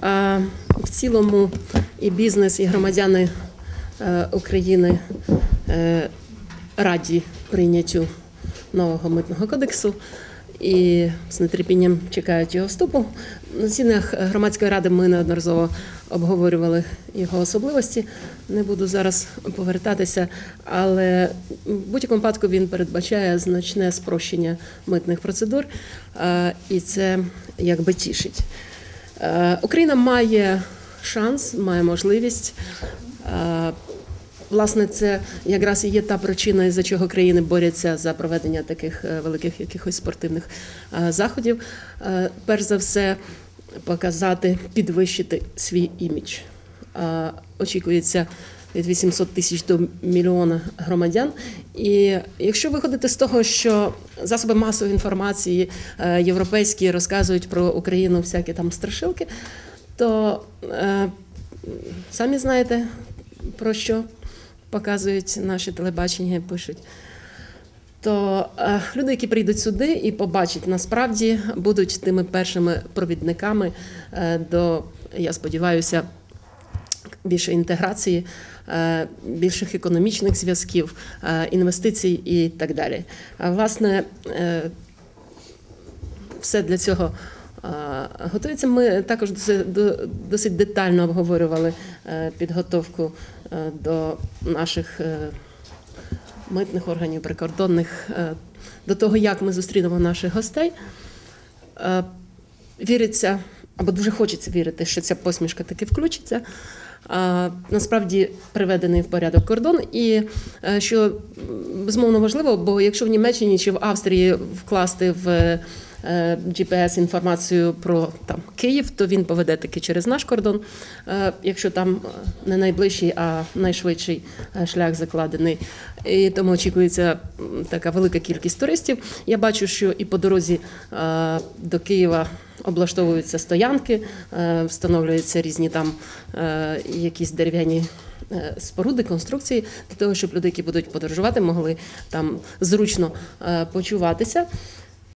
А в цілому і бізнес, і громадяни е, України е, раді прийняттю нового митного кодексу і з нетерпінням чекають його вступу. На засіданнях громадської ради ми неодноразово обговорювали його особливості. Не буду зараз повертатися, але в будь-якому випадку він передбачає значне спрощення митних процедур, е, і це якби тішить. Е, Україна має шанс, має можливість. е, Власне, це якраз і є та причина, із-за чого країни борються за проведення таких е, великих якихось спортивних заходів. Перш за все, показати, підвищити свій імідж. Очікується від 800 тисяч до мільйона громадян. І якщо виходити з того, що засоби масової інформації е, європейські розказують про Україну всякі там страшилки, то е, самі знаєте про що показують наші телебачення пишуть. То е, люди, які прийдуть сюди і побачать, насправді будуть тими першими провідниками е, до, я сподіваюся, більше інтеграції, е, більших економічних зв'язків, е, інвестицій і так далі. Власне, е, все для цього готується. Ми також досить, детально обговорювали підготовку до наших митних органів, прикордонних, до того, як ми зустрінемо наших гостей. Віриться, або дуже хочеться вірити, що ця посмішка таки включиться. А, Насправді приведений в порядок кордон, і е, що безумовно важливо, бо якщо в Німеччині чи в Австрії вкласти в е, GPS інформацію про там Київ, то він поведе таки через наш кордон. Е, Якщо там не найближчий, а найшвидший шлях закладений. І тому очікується така велика кількість туристів. Я бачу, що і по дорозі до Києва облаштовуються стоянки, е, встановлюються різні там е, якісь дерев'яні. е, Споруди, конструкції для того, щоб люди, які будуть подорожувати, могли там зручно почуватися.